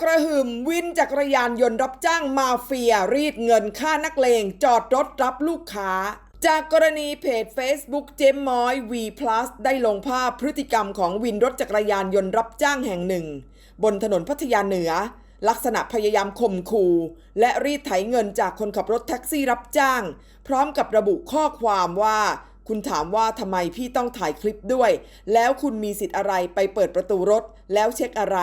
กระหึ่มวินจักรยานยนต์รับจ้างมาเฟีย รีดเงินค่านักเลง จอดรถรับลูกค้า จากกรณีเพจ Facebook เจมมอย V ได้ลงภาพพฤติกรรมของวินรถจักรยานยนต์รับจ้างแห่งหนึ่ง บนถนนพัทยาเหนือ ลักษณะพยายามข่มขู่และรีดไถเงินจากคนขับรถแท็กซี่รับจ้าง พร้อมกับระบุข้อความว่า คุณถามว่าทำไมพี่ต้องถ่ายคลิปด้วย แล้วคุณมีสิทธิ์อะไรไปเปิดประตูรถแล้วเช็คอะไร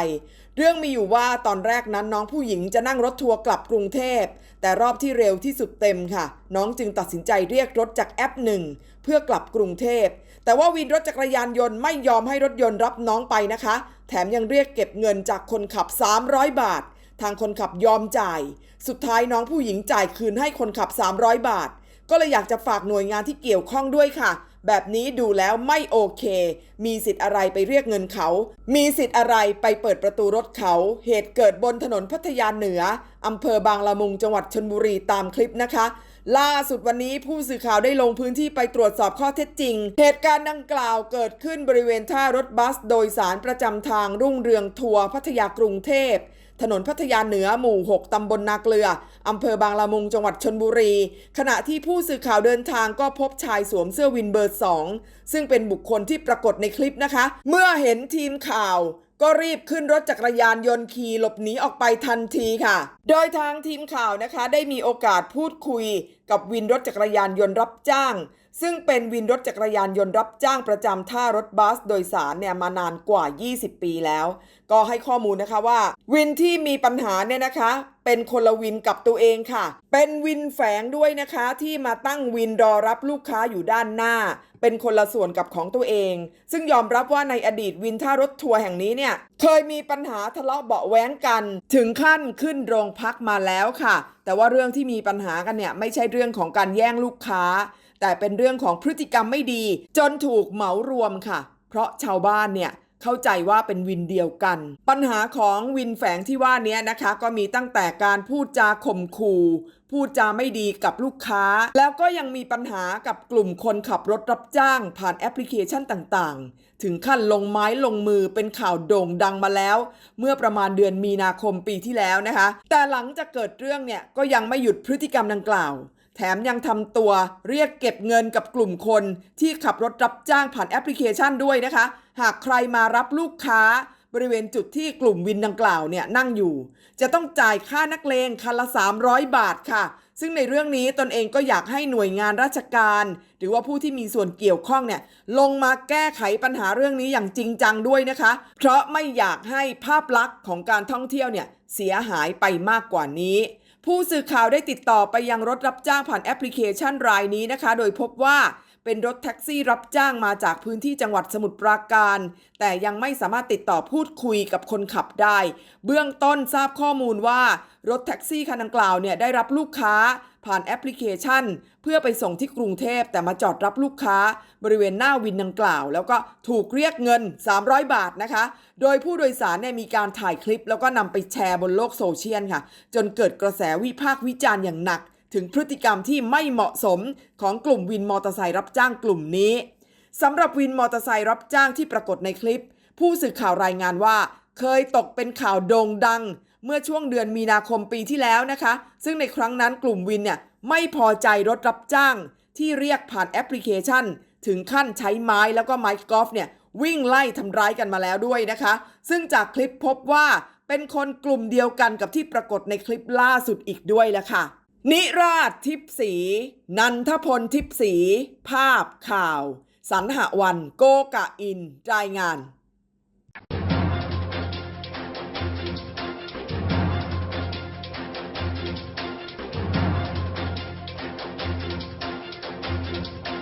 เรื่องมีอยู่ว่าตอนแรกนั้นน้องผู้หญิงจะนั่งรถทัวร์กลับกรุงเทพ แต่รอบที่เร็วที่สุดเต็มค่ะ น้องจึงตัดสินใจเรียกรถจากแอปหนึ่งเพื่อกลับกรุงเทพ แต่ว่าวินรถจักรยานยนต์ไม่ยอมให้รถยนต์รับน้องไปนะคะ แถมยังเรียกเก็บเงินจากคนขับ 300 บาท ทางคนขับยอมจ่าย สุดท้ายน้องผู้หญิงจ่ายคืนให้คนขับ 300 บาท ก็เลยอยากจะฝากหน่วยงานที่เกี่ยวข้องด้วยค่ะ แบบนี้ดูแล้วไม่โอเค มีสิทธิ์อะไรไปเรียกเงินเขา มีสิทธิ์อะไรไปเปิดประตูรถเขา เหตุเกิดบนถนนพัทยาเหนืออำเภอบางละมุงจังหวัดชนบุรีตามคลิปนะคะ ล่าสุดวันนี้ผู้สื่อข่าวได้ลงพื้นที่ไปตรวจสอบข้อเท็จจริง เหตุการณ์ดังกล่าวเกิดขึ้นบริเวณท่ารถบัส โดยสารประจำทางรุ่งเรืองทัวร์พัทยากรุงเทพ ถนนพัทยาเหนือหมู่ 6 ตำบลนาเกลือ อำเภอบางละมุงจังหวัดชนบุรี ขณะที่ผู้สื่อข่าวเดินทางก็พบชายสวมเสื้อวินเบอร์ 2 ซึ่งเป็นบุคคลที่ปรากฏในคลิปนะคะ เมื่อเห็นทีมข่าว ก็รีบขึ้นรถจักรยานยนต์ขี่หลบหนีออกไปทันทีค่ะ โดยทางทีมข่าวนะคะได้มีโอกาสพูดคุยกับวินรถจักรยานยนต์รับจ้าง ซึ่งเป็นวินรถจักรยานยนต์รับจ้างประจำท่ารถบัสโดยสารเนี่ยมานานกว่า 20 ปีแล้ว ก็ให้ข้อมูลนะคะว่า วินที่มีปัญหาเนี่ยนะคะ เป็นคนละวินกับตัวเองค่ะ เป็นวินแฝงด้วยนะคะที่มาตั้งวินรอรับลูกค้าอยู่ด้านหน้า เป็นคนละส่วนกับของตัวเอง ซึ่งยอมรับว่าในอดีตวินท่ารถทัวร์แห่งนี้เนี่ย เคยมีปัญหาทะเลาะเบาะแว้งกัน ถึงขั้นขึ้นโรงพักมาแล้วค่ะ แต่ว่าเรื่องที่มีปัญหากันเนี่ยไม่ใช่เรื่องของการแย่งลูกค้า แต่เป็นเรื่องของพฤติกรรมไม่ดี จนถูกเหมารวมค่ะ เพราะชาวบ้านเนี่ย เข้าใจว่าเป็นวินเดียวกัน ปัญหาของวินแฝงที่ว่านี้นะคะ ก็มีตั้งแต่การพูดจาข่มขู่พูดจาไม่ดีกับลูกค้า แล้วก็ยังมีปัญหากับกลุ่มคนขับรถรับจ้างผ่านแอปพลิเคชันต่างๆ ถึงขั้นลงไม้ลงมือเป็นข่าวโด่งดังมาแล้ว เมื่อประมาณเดือนมีนาคมปีที่แล้วนะคะ แต่หลังจากเกิดเรื่องเนี่ยก็ยังไม่หยุดพฤติกรรมดังกล่าว แถมยังทำตัวเรียกเก็บเงินกับกลุ่มคนที่ขับรถรับจ้างผ่านแอปพลิเคชันด้วยนะคะ หากใครมารับลูกค้าบริเวณจุดที่กลุ่มวินดังกล่าวเนี่ยนั่งอยู่ จะต้องจ่ายค่านักเลงคันละ 300 บาทค่ะ ซึ่งในเรื่องนี้ตนเองก็อยากให้หน่วยงานราชการ หรือว่าผู้ที่มีส่วนเกี่ยวข้องเนี่ยลงมาแก้ไขปัญหาเรื่องนี้อย่างจริงจังด้วยนะคะ เพราะไม่อยากให้ภาพลักษณ์ของการท่องเที่ยวเนี่ยเสียหายไปมากกว่านี้ ผู้สื่อข่าวได้ติดต่อไปยังรถรับจ้างผ่านแอปพลิเคชันรายนี้นะคะ โดยพบว่า เป็นรถแท็กซี่รับจ้างมาจากพื้นที่จังหวัดสมุทรปราการ แต่ยังไม่สามารถติดต่อพูดคุยกับคนขับได้ เบื้องต้นทราบข้อมูลว่ารถแท็กซี่คันดังกล่าวเนี่ยได้รับลูกค้าผ่านแอปพลิเคชัน เพื่อไปส่งที่กรุงเทพแต่มาจอดรับลูกค้า บริเวณหน้าวินดังกล่าว แล้วก็ถูกเรียกเงิน 300 บาทนะคะ โดยผู้โดยสารเนี่ยมีการถ่ายคลิป แล้วก็นำไปแชร์บนโลกโซเชียลค่ะ จนเกิดกระแสวิพากษ์วิจารณ์อย่างหนัก ถึงพฤติกรรมที่ไม่เหมาะสมของกลุ่มวินมอเตอร์ไซค์รับจ้างกลุ่มนี้สำหรับวินมอเตอร์ไซค์รับจ้างที่ปรากฏในคลิป ผู้สื่อข่าวรายงานว่า เคยตกเป็นข่าวโด่งดัง เมื่อช่วงเดือนมีนาคมปีที่แล้วนะคะ ซึ่งในครั้งนั้นกลุ่มวินเนี่ยไม่พอใจรถรับจ้าง ที่เรียกผ่านแอปพลิเคชัน ถึงขั้นใช้ไม้แล้วก็ไม้กอล์ฟเนี่ยวิ่งไล่ทำร้ายกันมาแล้วด้วยนะคะ ซึ่งจากคลิปพบว่าเป็นคนกลุ่มเดียวกันกับที่ปรากฏในคลิปล่าสุดอีกด้วยละค่ะ นิราชทิพสี นันทพลทิพสี ภาพข่าว สันหวัน โกกะอิน รายงาน